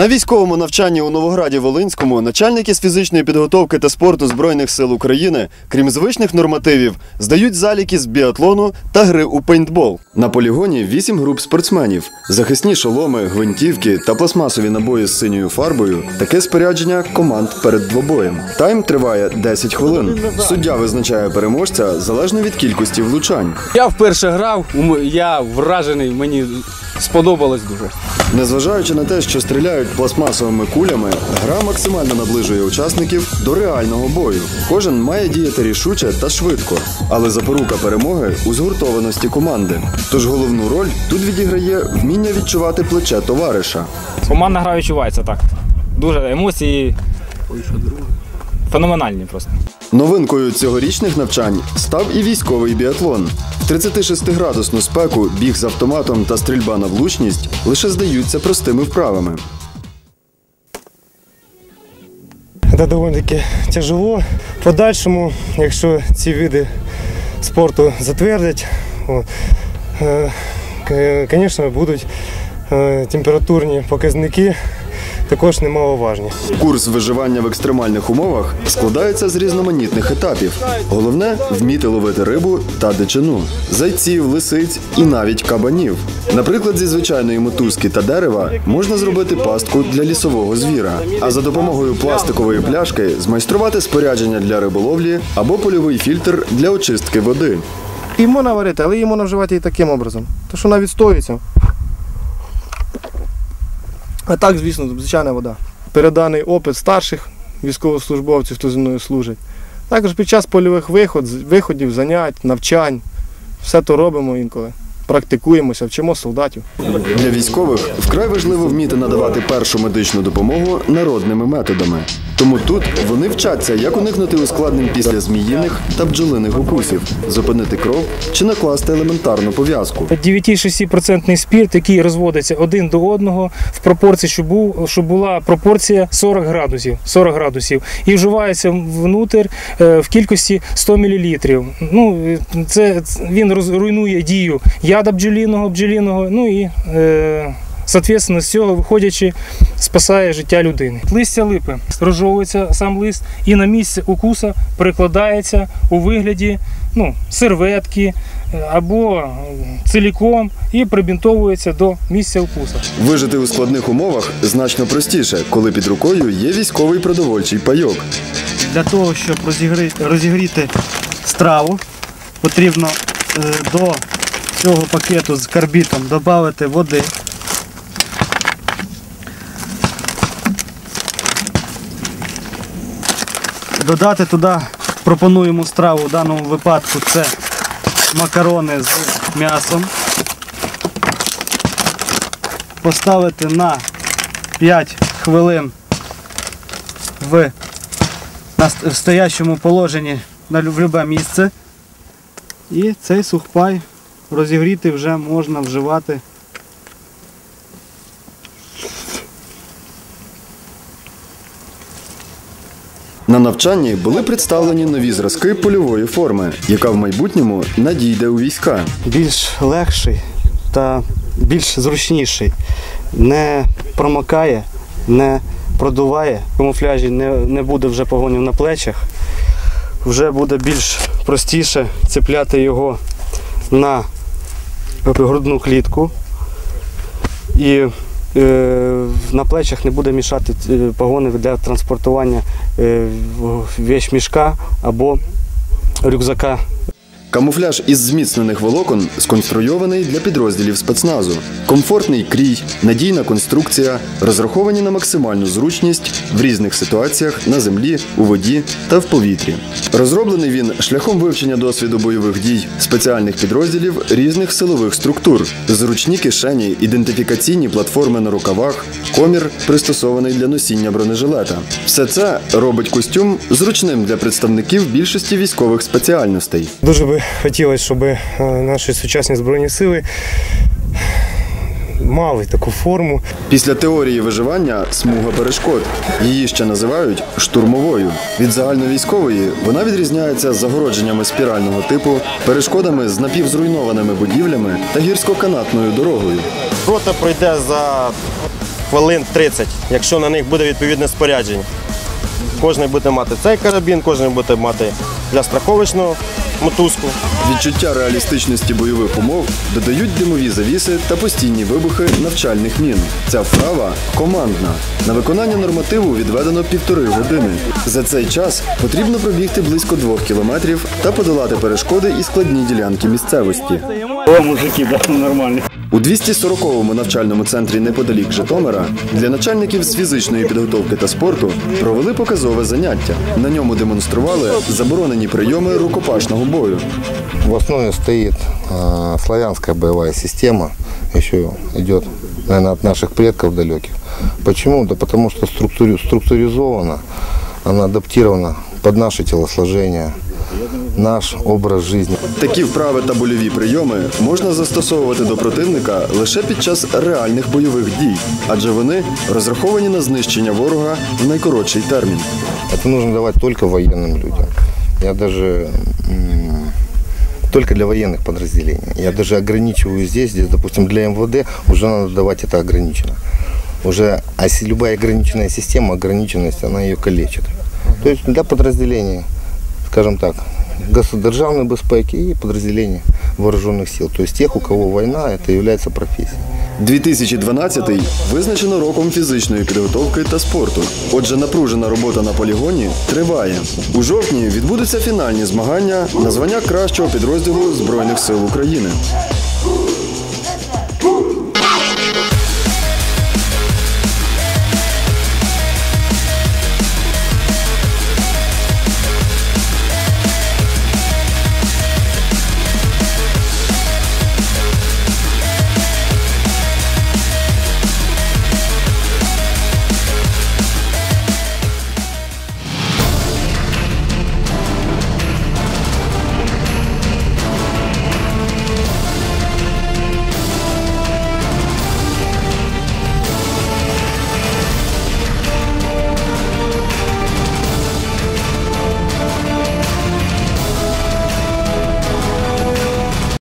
На військовому навчанні у Новограді Волинському начальники з фізичної підготовки та спорту Збройних сил України, крім звичних нормативів, здають заліки з біатлону та гри у пейнтбол. На полігоні вісім груп спортсменів, захисні шоломи, гвинтівки та пластмасові набої з синьою фарбою. Таке спорядження команд перед двобоєм. Тайм триває 10 хвилин. Суддя визначає переможця залежно від кількості влучань. Я вперше грав, я вражений, мені сподобалось дуже. Незважаючи на те, що стріляють пластмасовими кулями, гра максимально наближує учасників до реального бою. Кожен має діяти рішуче та швидко, але запорука перемоги у згуртованості команди. Тож головну роль тут відіграє вміння відчувати плече товариша. Командна гра відчувається так. Дуже емоції. Феноменальні просто. Новинкою цьогорічних навчань став і військовий біатлон. 36-градусну спеку біг з автоматом та стрільба на влучність лише здаються простими вправами. Це доволі таки тяжело. В подальшому, якщо ці види спорту затвердять, о, е, звісно, будуть е, температурні показники також немаловажні. Курс виживання в екстремальних умовах складається з різноманітних етапів. Головне вміти ловити рибу та дичину, зайців, лисиць і навіть кабанів. Наприклад, зі звичайної мотузки та дерева можна зробити пастку для лісового звіра, а за допомогою пластикової пляшки змайструвати спорядження для риболовлі або польовий фільтр для очистки води. Її можна варити, але її можна вживати і таким образом. Тому що вона відстоюється. А так, звісно, звичайна вода. Переданий опит старших військовослужбовців, хто зі мною служить. Також під час польових виход, виходів, занять, навчань. Все то робимо інколи. Практикуємося, вчимо солдатів. Для військових вкрай важливо вміти надавати першу медичну допомогу народними методами. Тому тут вони вчаться, як уникнути ускладнень після зміїних та бджолиних укусів, зупинити кров чи накласти елементарну пов'язку. 9,6% спірт, який розводиться один до одного в пропорції, щоб, був, щоб була пропорція 40 градусів, 40 градусів і вживається внутрь е, в кількості 100 мл. Ну, е, це, він руйнує дію яда бджоліного, бджоліного, ну і е, Соответственно, з цього виходячи, спасає життя людини. Листя липи розжовується сам лист і на місце укуса перекладається у вигляді ну, серветки е, або е, ціліком і прибінтовується до місця укуса. Вижити у складних умовах значно простіше, коли під рукою є військовий продовольчий пайок. Для того, щоб розігріти страву, потрібно е, до цього пакету з карбітом додати води. Додати туди пропонуємо страву в даному випадку це макарони з м'ясом. Поставити на 5 хвилин в стоячому положенні на любе місце. І цей сухпай розігріти вже можна вживати. На навчанні були представлені нові зразки польової форми, яка в майбутньому надійде у війська. Більш легший та більш зручніший. Не промокає, не продуває. В камуфляжі не, не буде вже погонів на плечах. Вже буде більш простіше цепляти його на грудну клітку. І е, на плечах не буде мішати е, погони для транспортування е, вещмішка або рюкзака Камуфляж із зміцнених волокон сконструйований для підрозділів спецназу. Комфортний крій, надійна конструкція, розраховані на максимальну зручність в різних ситуаціях на землі, у воді та в повітрі. Розроблений він шляхом вивчення досвіду бойових дій спеціальних підрозділів різних силових структур, зручні кишені, ідентифікаційні платформи на рукавах, комір пристосований для носіння бронежилета. Все це робить костюм зручним для представників більшості військових спеціальностей. Дуже би хотілося, щоб е, наші сучасні збройні сили мали таку форму. Після теорії виживання смуга перешкод. Її ще називають штурмовою. Від загальновійськової вона відрізняється загородженнями спірального типу, перешкодами з напівзруйнованими будівлями та гірсько-канатною дорогою. Рота пройде за хвилин 30, якщо на них буде відповідне спорядження. Кожен буде мати цей карабін, кожен буде мати для страховочного мотузку. Відчуття реалістичності бойових умов додають димові завіси та постійні вибухи навчальних мін. Ця вправа командна. На виконання нормативу відведено півтори години. За цей час потрібно пробігти близько двох кілометрів та подолати перешкоди і складні ділянки місцевості. О, мужики, да, нормально. У 240-му навчальному центрі неподалік Житомира для начальників з фізичної підготовки та спорту провели показове заняття. На ньому демонстрували заборонені прийоми рукопашного бою. В основе стоит а, славянская боевая система, идет, наверное, от наших предков далеких. Почему? Да что структури- структуризована, она адаптирована под наше телосложение, наш образ жизни. Такі вправи та больові прийоми можна застосовувати до противника лише під час реальних бойових дій, адже вони розраховані на знищення ворога в найкоротший термін. Это нужно давать только военным людям. Я даже м, только для военных подразделений. Я даже ограничиваю здесь, здесь, допустим, для МВД уже надо давать это ограниченно. Уже, а если любая ограниченная система, ограниченность, она ее калечит. То есть для подразделений, скажем так, государственной безпеки и подразделений вооруженных сил. То есть тех, у кого война, это является профессией. 2012 визначено роком фізичної підготовки та спорту. Отже, напружена робота на полігоні триває. У жовтні відбудуться фінальні змагання на звання кращого підрозділу Збройних сил України.